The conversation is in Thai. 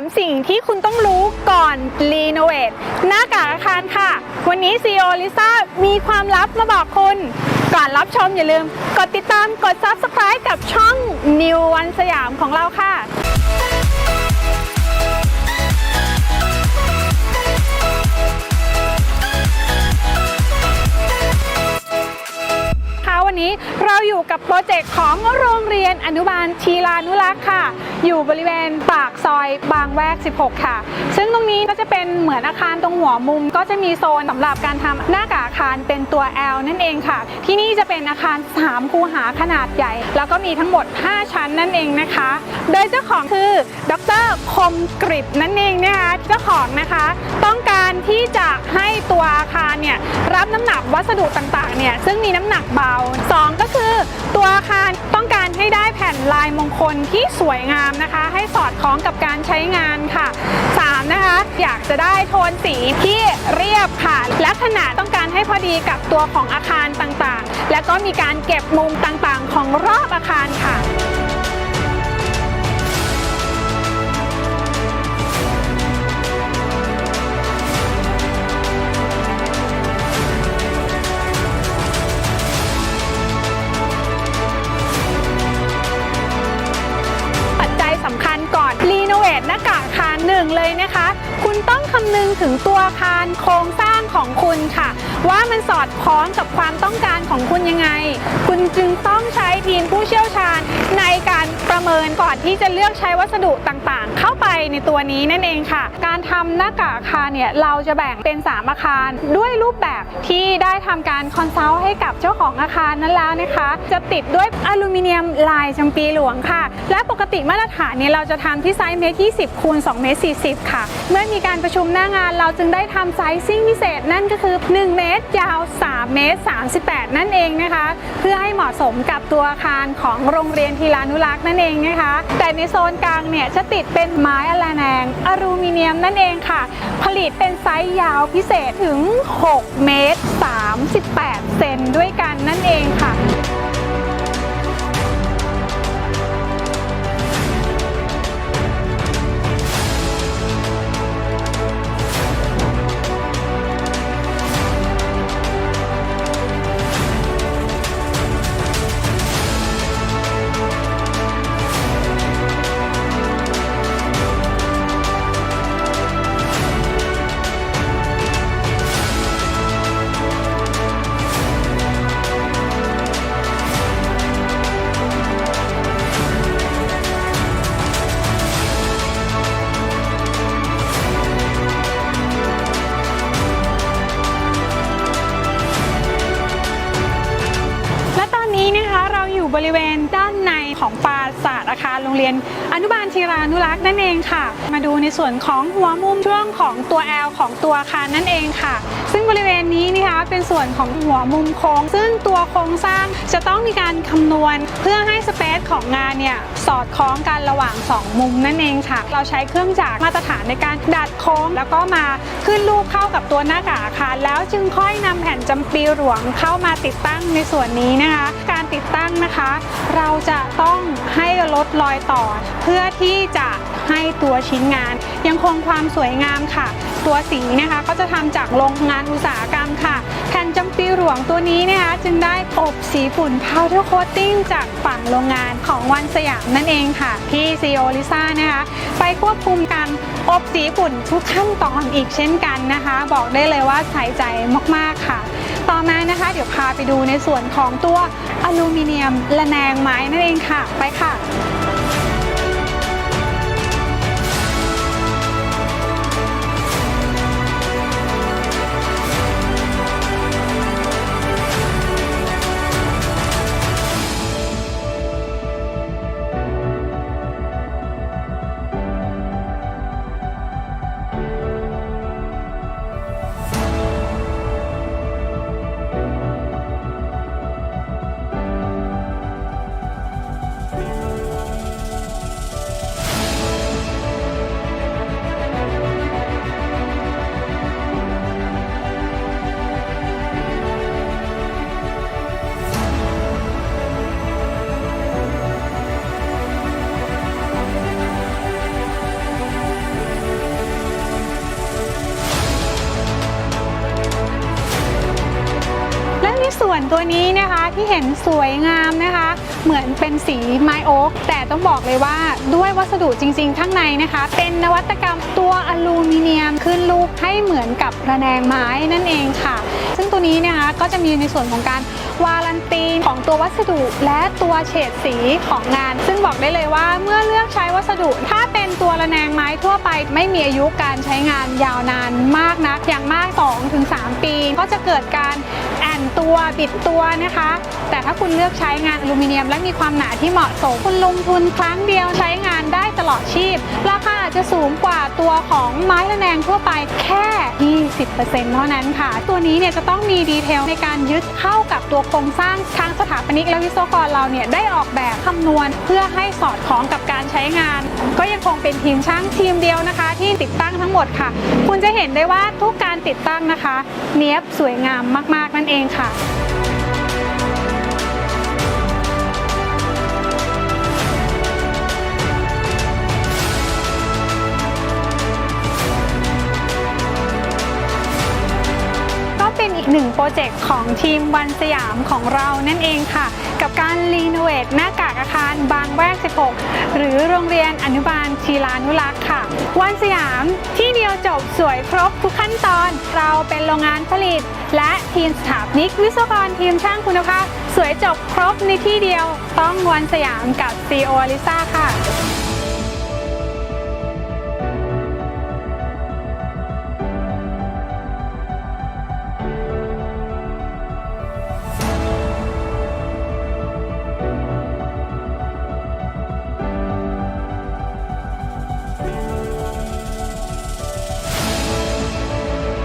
3 สิ่งที่คุณต้องรู้ก่อนรีโนเวทหน้ากากอาคารค่ะ วันนี้ CEO ลิซ่ามีความลับมาบอกคุณ ก่อนรับชมอย่าลืม กดติดตามกด Subscribe กับช่อง New วันสยามของเราค่ะ นี้เราอยู่กับโปรเจกต์ของโรงเรียนอนุบาลทีลานุรักษ์ค่ะ อยู่บริเวณปากซอยบางแวก 16 ค่ะ ซึ่งตรงนี้ก็จะเป็นเหมือนอาคารตรงหัวมุม ก็จะมีโซนสำหรับการทำหน้ากากอาคารเป็นตัว L นั่นเองค่ะ ที่นี่จะเป็นอาคาร 3 คูหาขนาดใหญ่ แล้วก็มีทั้งหมด 5 ชั้นนั่นเองนะคะ โดยเจ้าของคือดรคมกริบนั่นเองนะคะเจ้าของนะคะต้องการที่จะให้ตัวอาคารเนี่ยรับน้ำหนักวัสดุต่างๆเนี่ยซึ่งมีน้ำหนักเบา2 ก็คือตัวอาคารต้องการให้ได้แผ่นลายมงคลที่สวยงามนะคะ ให้สอดคล้องกับการใช้งานค่ะ 3 นะคะ อยากจะได้โทนสีที่เรียบค่ะ และขนาดต้องการให้พอดีกับตัวของอาคารต่างๆ และก็มีการเก็บมุมต่างๆ ของรอบอาคารค่ะ นึงถึงตัวอาคารโครงสร้าง ของคุณค่ะ ว่ามันสอดคล้องกับความต้องการของคุณยังไง คุณจึงต้องใช้ทีมผู้เชี่ยวชาญในการประเมินก่อนที่จะเลือกใช้วัสดุต่างๆ เข้าไปในตัวนี้นั่นเองค่ะ การทำหน้ากากอาคารเนี่ยเราจะแบ่งเป็น 3 อาคาร ด้วยรูปแบบที่ได้ทำการคอนซัลท์ให้กับเจ้าของอาคารนั้นแล้วนะคะ จะติดด้วยอลูมิเนียมลายจำปีหลวงค่ะ และปกติมาตรฐานเนี่ยเราจะทำที่ไซส์เมตร20คูณ2เมตร40 ค่ะ เมื่อมีการประชุมหน้างานเราจึงได้ทำไซซิ่งพิเศษนั่นก็คือ 1 เมตรยาว 3 เมตร 38 นั่นเองนะคะ เพื่อให้เหมาะสมกับตัวอาคารของโรงเรียนทีลานุรักษ์นั่นเองนะคะ แต่ในโซนกลางเนี่ยจะติดเป็นไม้อะลาแนงอลูมิเนียมนั่นเองค่ะ ผลิตเป็นไซส์ยาวพิเศษถึง 6 เมตร 38 เซนด้วยกันนั่นเองค่ะและ อยู่บริเวณด้านในของปราสาทอาคารโรงเรียน อนุบาลชีรานุรักษ์นั่นเองค่ะ มาดูในส่วนของหัวมุมช่วงของตัว L ของตัวอาคารนั่นเองค่ะ ซึ่งบริเวณนี้นะคะเป็นส่วนของหัวมุมโค้ง ซึ่งตัวโครงสร้างจะต้องมีการคำนวณ เพื่อให้สเปซของงานเนี่ยสอดคล้องกันระหว่าง 2 มุมนั่นเองค่ะ เราใช้เครื่องจักรมาตรฐานในการดัดโค้ง แล้วก็มาขึ้นรูปเข้ากับตัวหน้ากากอาคารแล้วจึงค่อยนำแผ่นจำปีหลวงเข้ามาติดตั้งในส่วนนี้นะคะ การติดตั้งนะคะเราจะต้องให้ลดรอยต่อ เพื่อที่จะให้ตัวชิ้นงาน ยังคงความสวยงามค่ะ ตัวสีนะคะก็จะทำจากโรงงานอุตสาหกรรมค่ะ แผ่นจำปีหลวงตัวนี้นะคะจึงได้อบสีฝุ่น powder coating จากฝั่งโรงงานของวันสยามนั่นเองค่ะ พี่ซีโอลิซ่านะคะไปควบคุมการอบสีฝุ่นทุกขั้นตอนอีกเช่นกันนะคะ บอกได้เลยว่าใส่ใจมากๆค่ะ ต่อมานะคะ เดี๋ยวพาไปดูในส่วนของตัวอลูมิเนียมและแนงไม้นั่นเองค่ะ ไปค่ะ วนตัวนี้นะคะที่เห็นสวยงามนะคะ เหมือนเป็นสีไม้โอ๊กแต่ต้องบอกเลยว่าด้วยวัสดุจริง ๆ ข้างในนะคะ เป็นนวัตกรรมตัวอลูมิเนียมขึ้นรูปให้เหมือนกับระแนงไม้นั่นเองค่ะ ซึ่งตัวนี้นะคะก็จะมีในส่วนของการวารันตีของตัววัสดุและตัวเฉดสีของงาน ซึ่งบอกได้เลยว่าเมื่อเลือกใช้วัสดุ ถ้าเป็นตัวระแนงไม้ทั่วไป ไม่มีอายุการใช้งานยาวนานมากนัก อย่างมาก 2-3 ปี ก็จะเกิดการแอนตัวบิดตัวนะคะ แต่ถ้าคุณเลือกใช้งานอลูมิเนียม และมีความหนาที่เหมาะสมคุณลงทุนครั้งเดียวใช้งานได้ตลอดชีพ ราคาอาจจะสูงกว่าตัวของไม้ระแนงทั่วไปแค่ 20%เท่านั้นค่ะ ตัวนี้เนี่ยจะต้องมีดีเทลในการยึดเข้ากับตัวโครงสร้างทางสถาปนิกและวิศวกรเราเนี่ยได้ออกแบบคำนวณเพื่อให้สอดคล้องกับการใช้งาน คงเป็นทีมช่างทีมเดียวนะคะ ที่ติดตั้งทั้งหมดค่ะ คุณจะเห็นได้ว่าทุกการติดตั้งนะคะ เนียบสวยงามมาก ๆ นั่นเองค่ะก็เป็นอีกหนึ่งโปรเจกต์ของทีมวันสยามของเรานั่นเองค่ะ รีโนเวทหน้ากากอาคารบางแวก 16 หรือโรงเรียนอนุบาลชีลานุรักษ์ค่ะ วันสยามที่เดียวจบสวยครบทุกขั้นตอน เราเป็นโรงงานผลิต และทีมสถาปนิกวิศวกรทีมช่างคุณภาพ สวยจบครบในที่เดียว ต้องวันสยามกับซีโอลิซ่าค่ะ